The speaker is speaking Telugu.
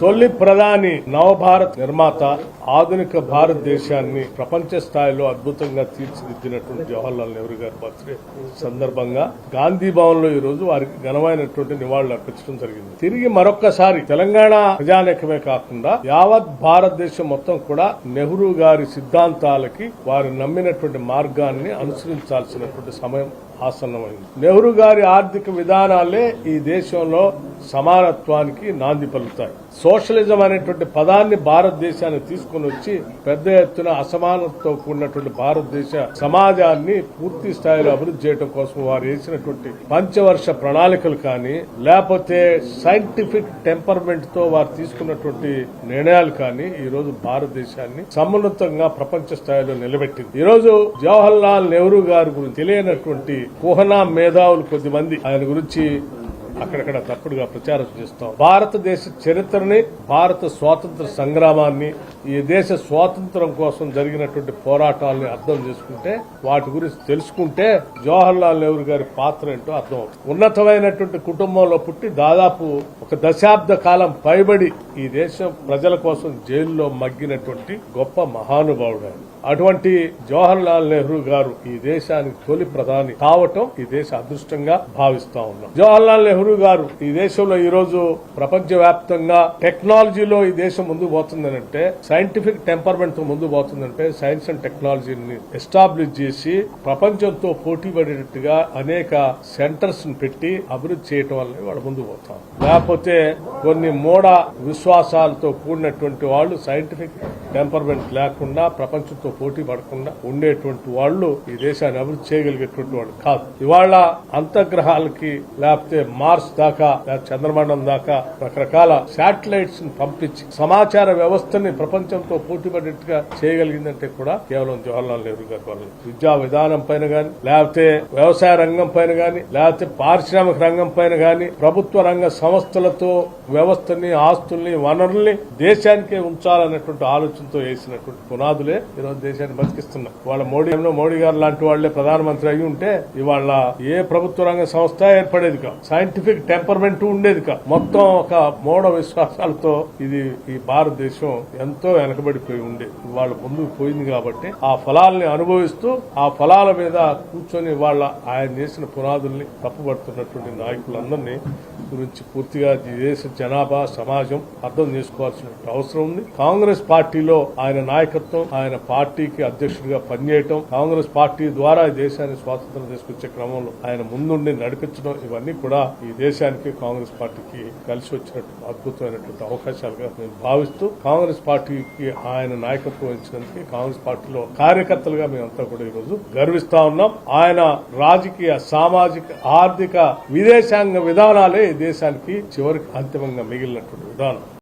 తొలి ప్రధాని నవభారత్ నిర్మాత ఆధునిక భారతదేశాన్ని ప్రపంచ స్థాయిలో అద్భుతంగా తీర్చిదిద్దినటువంటి జవహర్లాల్ నెహ్రూ గారి బర్త్డే సందర్భంగా గాంధీ భవన్లో ఈ రోజు వారికి ఘనమైనటువంటి నివాళులు అర్పించడం జరిగింది. తిరిగి మరొక్కసారి తెలంగాణ ప్రజానేకమే కాకుండా యావత్ భారతదేశం మొత్తం కూడా నెహ్రూ గారి సిద్ధాంతాలకి వారు నమ్మినటువంటి మార్గాన్ని అనుసరించాల్సినటువంటి సమయం ఆసన్నమైంది. నెహ్రూ గారి ఆర్థిక విధానాలే ఈ దేశంలో సమానత్వానికి నాంది పలుకుతాయి. సోషలిజం అనేటువంటి పదాన్ని భారతదేశాన్ని తీసుకుని వచ్చి పెద్ద ఎత్తున అసమానతతో కూడినటువంటి భారతదేశ సమాజాన్ని పూర్తి స్థాయిలో అభివృద్ధి చేయడం కోసం వారు వేసినటువంటి పంచవర్ష ప్రణాళికలు కానీ లేకపోతే సైంటిఫిక్ టెంపర్మెంట్తో వారు తీసుకున్నటువంటి నిర్ణయాలు కానీ ఈ రోజు భారతదేశాన్ని సమున్నతంగా ప్రపంచ స్థాయిలో నిలబెట్టింది. ఈ రోజు జవహర్ లాల్ నెహ్రూ గారి గురించి తెలియనటువంటి కుహనా మేధావులు కొద్దిమంది ఆయన గురించి అక్కడక్కడ తప్పుడుగా ప్రచారం చేస్తాం. భారతదేశ చరిత్రని భారత స్వాతంత్ర సంగ్రామాన్ని ఈ దేశ స్వాతంత్రం కోసం జరిగినటువంటి పోరాటాలని అర్థం చేసుకుంటే వాటి గురించి తెలుసుకుంటే జవహర్ లాల్ నెహ్రూ గారి పాత్ర ఏంటో అర్థం అవుతుంది. ఉన్నతమైనటువంటి కుటుంబంలో పుట్టి దాదాపు ఒక దశాబ్ద కాలం పైబడి ఈ దేశం ప్రజల కోసం జైల్లో మగ్గినటువంటి గొప్ప మహానుభావుడు ఆయన. అటువంటి జవహర్ లాల్ నెహ్రూ గారు ఈ దేశానికి తొలి ప్రధాని కావటం ఈ దేశ అదృష్టంగా భావిస్తా ఉన్నాం. జవహర్ లాల్ నెహ్రూ గారు ఈ దేశంలో ఈ రోజు ప్రపంచ వ్యాప్తంగా టెక్నాలజీలో ఈ దేశం ముందుకు పోతుందనంటే సైంటిఫిక్ టెంపర్మెంట్తో ముందు పోతుందంటే సైన్స్ అండ్ టెక్నాలజీని ఎస్టాబ్లిష్ చేసి ప్రపంచంతో పోటీ పడేటట్టుగా అనేక సెంటర్స్ పెట్టి అభివృద్ధి చేయటం వల్ల వాళ్ళు ముందు పోతాం. లేకపోతే కొన్ని మూఢ విశ్వాసాలతో కూడినటువంటి వాళ్ళు సైంటిఫిక్ టెంపర్మెంట్ లేకుండా ప్రపంచంతో పోటీ పడకుండా ఉండేటువంటి వాళ్ళు ఈ దేశాన్ని అభివృద్ధి చేయగలిగేటువంటి వాళ్ళు కాదు. ఇవాళ అంతగ్రహాలకి లేకపోతే మార్స్ దాకా లేకపోతే చంద్రమండలం దాకా రకరకాల శాటిలైట్స్ని పంపించి సమాచార వ్యవస్థని ప్రపంచంతో పోటీ పడేట్టుగా చేయగలిగిందంటే కూడా కేవలం జవహర్లాల్ నెహ్రూ గారి వల్ల. విద్యా విధానం పైన గాని లేకపోతే వ్యవసాయ రంగం పైన గాని లేకపోతే పారిశ్రామిక రంగం పైన గాని ప్రభుత్వ రంగ సంస్థలతో వ్యవస్థని ఆస్తుల్ని వనరుల్ని దేశానికే ఉంచాలన్నటువంటి ఆలోచనతో వేసినటువంటి పునాదులే ఈరోజు దేశాన్ని బతికిస్తున్నాం వాళ్ళ మోడీ మోడీ గారు లాంటి వాళ్ళే ప్రధానమంత్రి అయి ఉంటే ఇవాళ ఏ ప్రభుత్వ రంగ సంస్థ ఏర్పడేది కా సైంటిఫిక్ టెంపర్మెంట్ ఉండేది కా మొత్తం ఒక మూఢ విశ్వాసాలతో ఇది ఈ భారతదేశం ఎంతో వెనకబడిపోయి ఉండేది వాళ్ళ ముందుకు పోయింది కాబట్టి ఆ ఫలాల్ని అనుభవిస్తూ ఆ ఫలాల మీద కూర్చొని వాళ్ళ ఆయన చేసిన పునాదుల్ని తప్పుపడుతున్నటువంటి నాయకులందరినీ గురించి పూర్తిగా దేశ జనాభా సమాజం అర్థం చేసుకోవాల్సిన అవసరం ఉంది. కాంగ్రెస్ పార్టీలో ఆయన నాయకత్వం ఆయన పార్టీకి అధ్యక్షుడిగా పనిచేయటం కాంగ్రెస్ పార్టీ ద్వారా ఈ దేశాన్ని స్వాతంత్రం తీసుకొచ్చే క్రమంలో ఆయన ముందుండి నడిపించడం ఇవన్నీ కూడా ఈ దేశానికి కాంగ్రెస్ పార్టీకి కలిసి వచ్చినట్టు అద్భుతమైనటువంటి అవకాశాలుగా మేము భావిస్తూ కాంగ్రెస్ పార్టీకి ఆయన నాయకత్వం వహించినందుకు కాంగ్రెస్ పార్టీలో కార్యకర్తలుగా మేమంతా కూడా ఈరోజు గర్విస్తా ఉన్నాం. ఆయన రాజకీయ సామాజిక ఆర్థిక విదేశాంగ విధానాలే ఈ దేశానికి చివరికి అంతిమంగా మిగిలినటువంటి విధానం.